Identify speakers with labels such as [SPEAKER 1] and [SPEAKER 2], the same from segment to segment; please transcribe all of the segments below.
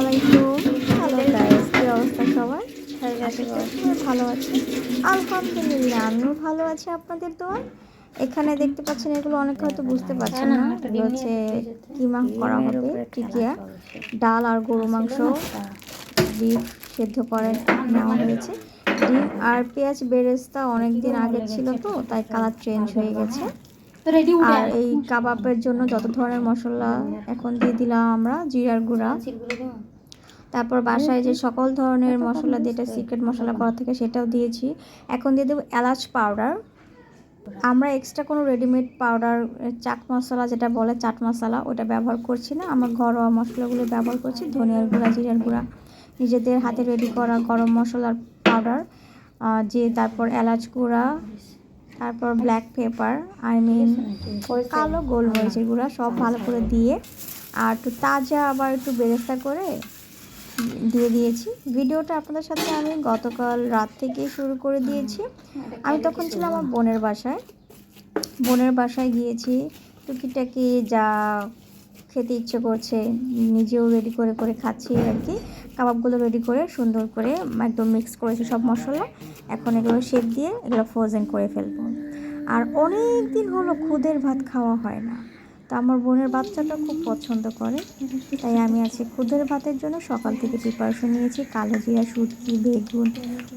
[SPEAKER 1] আলাইকুম hello guys কি অবস্থা সবার? সবাই ভালো আছে আলহামদুলিল্লাহ আমিও ভালো আছি। আপনাদের দোয়া এখানে দেখতে পাচ্ছেন এগুলো অনেক হয়তো বুঝতে পারছেন না এগুলো হচ্ছে কিমা করা হবে টিকিয়া ডাল আর গরু মাংস বিফ সেদ্ধ করে নেওয়া হয়েছে। ডিম আর পেঁয়াজ বেরেস্তা অনেক দিন আগে ছিল তো তাই কালার চেঞ্জ হয়ে গেছে। আর এই কাবাবের জন্য যত ধরনের মশলা এখন দিয়ে দিলাম আমরা জিরার গুঁড়া। তারপর বাসায় যে সকল ধরনের মশলা যেটা সিক্রেট মশলা করা থাকে সেটাও দিয়েছি। এখন দিয়ে দেবো এলাচ পাউডার আমরা এক্সট্রা কোনো রেডিমেড পাউডার চাট মশলা যেটা বলে চাট মশলা ওটা ব্যবহার করছি না। আমরা ঘরোয়া মশলাগুলো ব্যবহার করছি ধনিয়ার গুঁড়া জিরার গুঁড়া। নিজেদের হাতে রেডি করা গরম মশলার পাউডার যে তারপর এলাচ গুঁড়া তারপর ব্ল্যাক পেপার আই মিন কালো গোলমরিচের গুঁড়া সব ভালো করে দিয়ে আর একটু তাজা আবার একটু বেরেস্তা করে দিয়ে দিয়েছি। ভিডিওটা আপনাদের সাথে আমি গতকাল রাত থেকে শুরু করে দিয়েছি। আমি তখন ছিলাম আমার বোনের বাসায়। বোনের বাসায় গিয়েছি। টুকিটাকি যা খেতে ইচ্ছে করছে নিজেও রেডি করে করে খাচ্ছি আর কি। কাবাবগুলো রেডি করে সুন্দর করে একদম মিক্স করেছি সব মশলা। এখন এগুলো শেপ দিয়ে এগুলো ফ্রোজেন করে ফেলব। আর অনেক দিন হলো খুদের ভাত খাওয়া হয় না। তো আমার বোনের বাচ্চাটা খুব পছন্দ করে। তাই আমি আজকে খুদের ভাতের জন্য সকাল থেকে প্রিপারেশন নিয়েছি। কালো জিরা শুটকি বেগুন,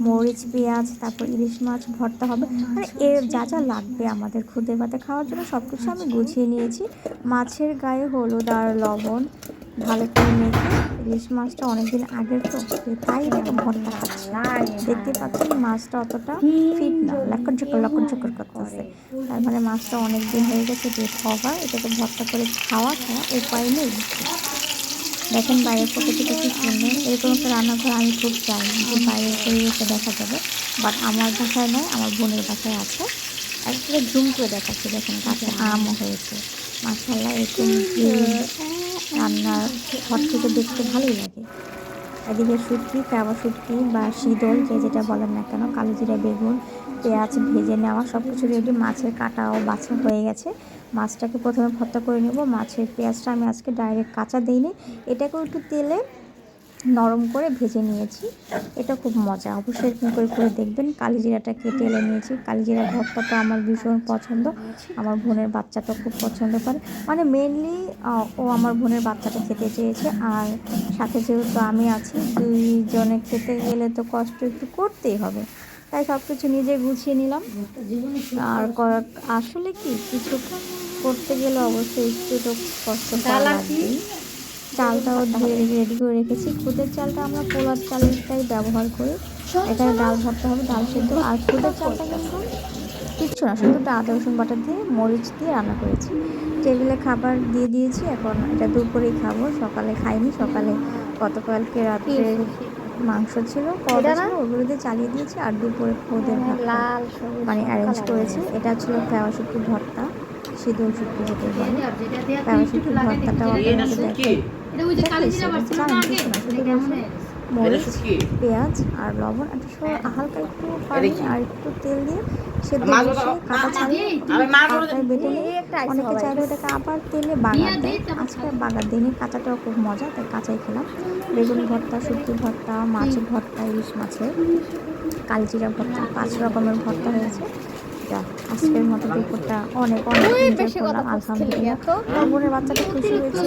[SPEAKER 1] মরিচ, পেঁয়াজ, তারপর ইলিশ মাছ, ভর্তা হবে। মানে এর যা যা লাগবে আমাদের খুদের ভাতে খাওয়ার জন্য সব কিছু আমি গুছিয়ে নিয়েছি। মাছের গায়ে হলুদ আর লবণ ভালো করে মেখে ইলিশ মাছটা অনেকদিন আগের তো, তাই এটাকে ভর্তা খাচ্ছি। দেখতে পাচ্ছেন মাছটা অতটা ফিট না লাকড় ঝকর লাকড় ঝকর করতেছে। তার মানে মাছটা অনেক দিন হয়ে গেছে যে খাবার এটাকে ভর্তা করে খাওয়া ছাড়া উপায় নেই। দেখেন বাইরের প্রকৃতিটা কি সুন্দর, এরকম একটা রান্নাঘর আমি খুব চাই যে বাইরের পরিবেশে দেখা যাবে। বাট আমার বাসায় নয়, আমার বোনের বাসায় আছে। একবারে জুম করে দেখাচ্ছে, দেখেন কাছে আমও হয়েছে। মাসাল্লাহ এরকম রান্নার ঘর থেকে দেখতে ভালোই লাগে। এদিকে শুটকি কাবা শুটকি বা শীতল যে যেটা বলেন না কেন, কালো জিরা, বেগুন, পেঁয়াজ ভেজে নেওয়া সব কিছু রেডি, মাছের কাটাও বাছা হয়ে গেছে। মাছটাকে প্রথমে ভর্তা করে নেব। মাছের পেঁয়াজটা আমি আজকে ডাইরেক্ট কাঁচা দিইনি। এটাকেও একটু তেলে নরম করে ভেজে নিয়েছি। এটা খুব মজা। অবশ্যই এরকম করে করে দেখবেন। কালিজিরাটাকে এলে নিয়েছি। কালিজিরা ভর্তাটা আমার ভীষণ পছন্দ। আমার বোনের বাচ্চাটা খুব পছন্দ করে। মানে মেনলি ও আমার বোনের বাচ্চাটা খেতে চেয়েছে। আর সাথে যেহেতু আমি আছি দুইজনে খেতে গেলে তো কষ্ট একটু করতেই হবে। তাই সব কিছু নিজে গুছিয়ে নিলাম। আর আসলে কি কিছু করতে গেলে অবশ্যই একটু তো কষ্ট লাগবেই। চালটাও ধুয়ে রেডি করে রেখেছি। খুদের চালটা আমরা পোলার চালটাই ব্যবহার করি। এখানে ডাল ভরতে হবে ডাল সেদ্ধ আর খুদের চালটা কিন্তু কিচ্ছু না শুধু আদা রসুন বাটা দিয়ে মরিচ দিয়ে রান্না করেছি। টেবিলে খাবার দিয়ে দিয়েছি এখন এটা দুপুরেই খাব। সকালে খাইনি সকালে গতকালকে রাত্রে মাংস ছিল ওগুলো দিয়ে চালিয়ে দিয়েছি আর দুপুরে খুদের লাল মানে অ্যারেঞ্জ করেছি। এটা ছিল ফেওয়া শুটকি ভর্তা সিঁদুর শুটকি যেটা বলে। ফেওয়া শুটকি? ভর্তাটাও মরিচ পেঁয়াজ আর লবণ একটু হালকা একটু পানি আর একটু তেল দিয়ে সেদ্ধ বসিয়ে কাটা ছাড়িয়ে কাটায় বেটে নিয়ে অনেকে চাইলে ওটাকে আবার তেলে বাগার দেয় আজকে বাগার দিইনি কাঁচাটাও খুব মজা তাই কাঁচাই খেলাম। বেগুন ভর্তা শুটকি ভর্তা মাছ ভর্তা ইলিশ মাছের কালজিরা ভর্তা পাঁচ রকমের ভর্তা হয়েছে। আজকের মতো দুপুরটা অনেক অনেক এনজয় করলাম আলহামদুলিল্লাহ। বোনের বাচ্চাটা খুশি হয়েছে